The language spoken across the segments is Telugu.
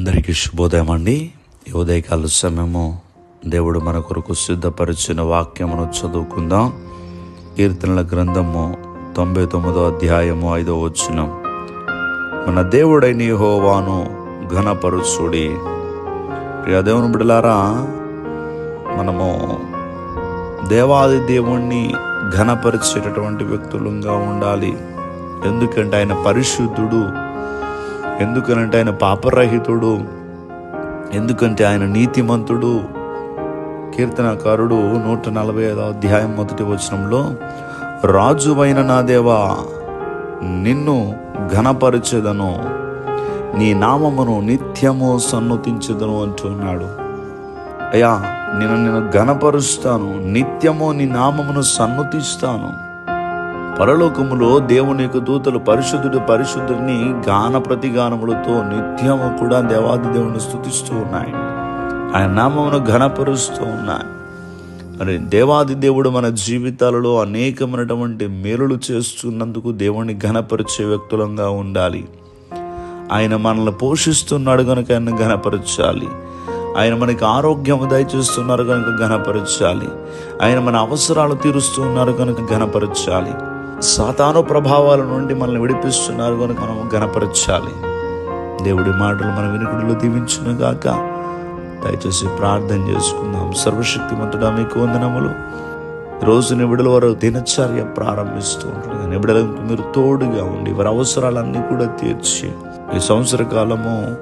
అందరికీ శుభోదయం అండి. ఈ ఉదయకాల సమయము దేవుడు మన కొరకు సిద్ధపరిచిన వాక్యమును చదువుకుందాం. కీర్తనల గ్రంథము తొంభై తొమ్మిదో అధ్యాయము ఐదో వచ్చిన మన దేవుడైన హోవాను ఘనపరుచుడి. దేవుని బిడలారా మనము దేవాది దేవుణ్ణి ఘనపరిచేటటువంటి వ్యక్తులంగా ఉండాలి. ఎందుకంటే ఆయన పరిశుద్ధుడు ఎందుకనంటే ఆయన పాపరహితుడు. ఎందుకంటే ఆయన నీతిమంతుడు. కీర్తనకారుడు నూట నలభై ఐదో అధ్యాయం మొదటి వచనంలో రాజువైన నా దేవా నిన్ను ఘనపరచెదను. నీ నామమును నిత్యము సన్నతించదను అంటున్నాడు అయ్యా నేను నేను ఘనపరుస్తాను. నిత్యము నీ నామమును సన్నతిస్తాను. పరలోకములో దేవుని యొక్క దూతలు పరిశుద్ధుడు పరిశుద్ధుడిని గాన ప్రతిగానములతో నిత్యము కూడా దేవాది దేవుని స్థుతిస్తూ ఉన్నాయి. ఆయన నామమును ఘనపరుస్తూ ఉన్నాయి. మరి దేవాది దేవుడు మన జీవితాలలో అనేకమైనటువంటి మేలులు చేస్తున్నందుకు దేవుణ్ణి ఘనపరిచే వ్యక్తులంగా ఉండాలి. ఆయన మనల్ని పోషిస్తున్నాడు కనుక ఆయన ఘనపరచాలి. ఆయన మనకి ఆరోగ్యం దయచేస్తున్నారు కనుక ఘనపరచాలి. ఆయన మన అవసరాలు తీరుస్తున్నారు కనుక ఘనపరచాలి. సాతాను ప్రభావాల నుండి మనల్ని విడిపిస్తున్నారు కనుక మనం గణపరచాలి. దేవుడి మాటలు మన వినికుడిలో దీవించునుగాక దయచేసి ప్రార్థన చేసుకుందాం. సర్వశక్తిమంతుడా మీకు వందనములు. రోజు నిబిడల వరకు దినచర్య ప్రారంభిస్తూ ఉంటుంది నిబిడలకు మీరు తోడుగా ఉండి వారి అవసరాలన్నీ కూడా తీర్చి ఈ సంవత్సర కాలము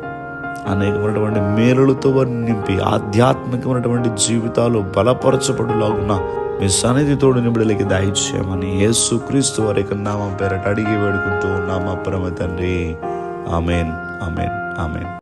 అనేకమైనటువంటి మేలులతో వారిని నింపి ఆధ్యాత్మికమైనటువంటి జీవితాలు బలపరచబడులాగున మీ సన్నిధితోడు నిబిడలకి దయచేయమని యేసు క్రీస్తు వారి యొక్క నామం పేరట అడిగి వేడుకుంటూ ఉన్నామా పరమ తండ్రి. ఆమెన్. ఆమెన్. ఆమెన్.